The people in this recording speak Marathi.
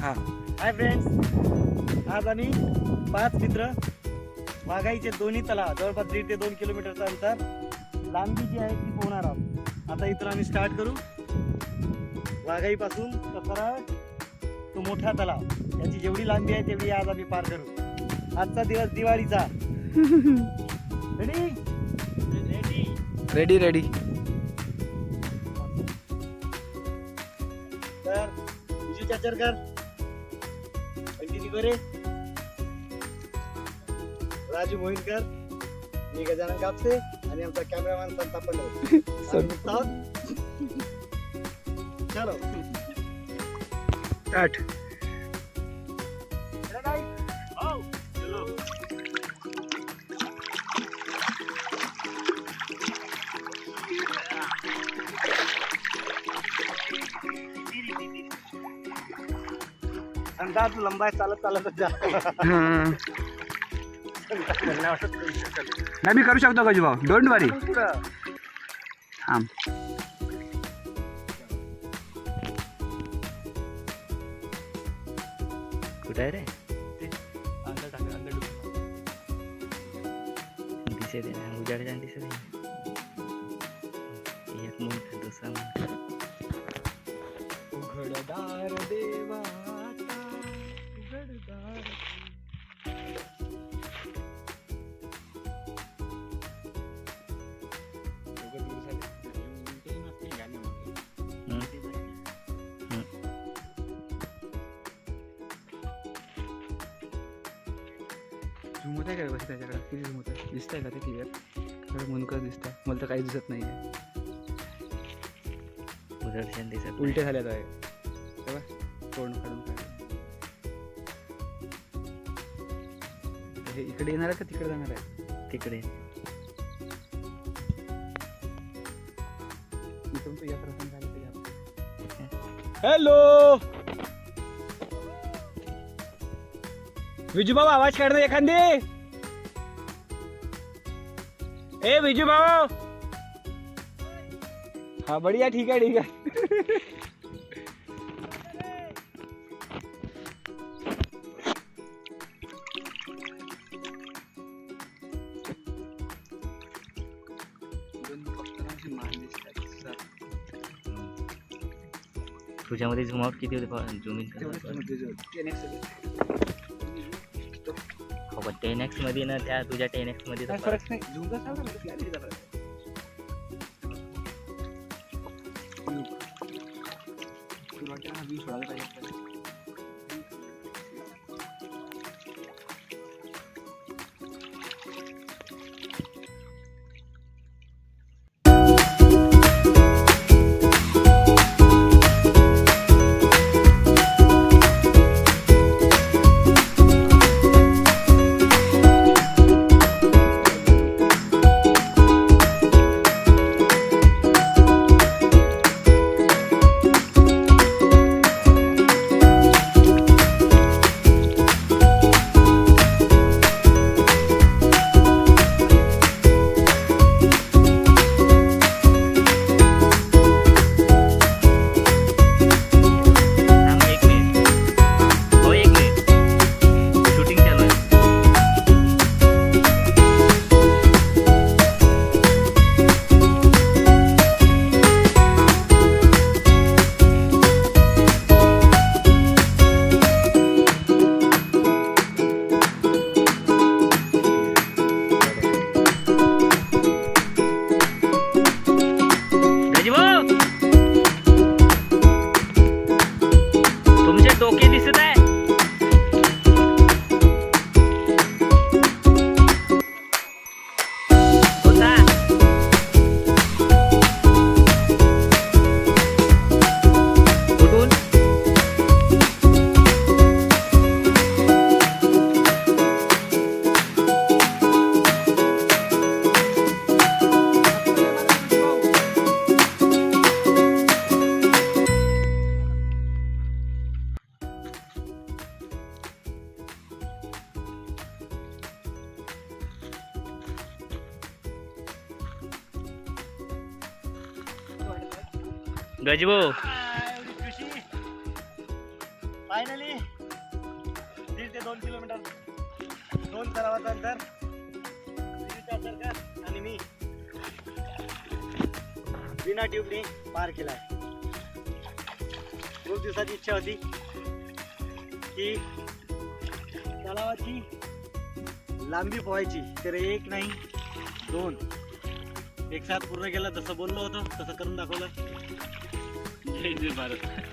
हा. हाय फ्रेंड्स आज आम्ही पाच मित्र वाघाईचे दोन्ही तलाव जवळपास दीड ते दोन किलोमीटरचं अंतर लांबी जी आहे ती पोहणार आहोत. आता इथून आम्ही स्टार्ट करू. वाघाईपासून सरळ तो मोठा तलाव. याची जेवढी लांबी आहे तेवढी आज आम्ही पार करू. आजचा दिवस दिवाळीचा. रेडी रेडी रेडी रेडी तर विजू चाचरकर कंटिन्यू करे राजू मोहिनकर मी गजानन कापसे आणि आमचा कॅमेरामॅन संताप आहोत. चलो स्टार्ट अंदाज लंबा आहे चालत चालत शकेल. नाही. मी करू शकतो गजू भाऊ डोंट वरी. थांब. कुठं आहे रे? दिसत आहे ना उजाड दिसत आहे. एक मुंट दुसरा मुंट उघडदार देवा. झूम होत आहे का व्यवस्थित त्याच्याकडे? किती झूम होत आहे. दिसतंय का ते क्लिअर थोडं मुनकर दिसतंय. मला तर काहीच दिसत नाही आहे उजाडशान दिसत. उलटे झाल्यात आहे तेव्हा तोंड काढून हे इकडे येणार आहे का तिकडे जाणार आहे? तिकडे. इथून तू यात्रा पण झाली तर हॅलो विजू भाऊ आवाज काढ एखादी. ए विजू भाऊ. हा बढिया ठीक आहे ठीक आहे. तुझ्यामध्ये झूम आउट किती होते? झूम हो टेन एक्समध्ये ना त्या तुझ्या टेन एक्समध्ये तर काय फरक नाही. झुंगा सांगा ना किती आली त्याचा फरक. तुला वाटतं ना, view सोडायला पाहिजे गजबो. फायनली दीड ते दोन किलोमीटर. दोन सरावाचं अंतर. सरकार आणि मी बिना ट्यूबने पार केलाय खूप दिवसाची इच्छा होती की तलावाची लांबी पोहायची तर एक नाही दोन. एक साथ पूर्ण केला जसं बोललो होतो तसं करून दाखवलं. 简直白了。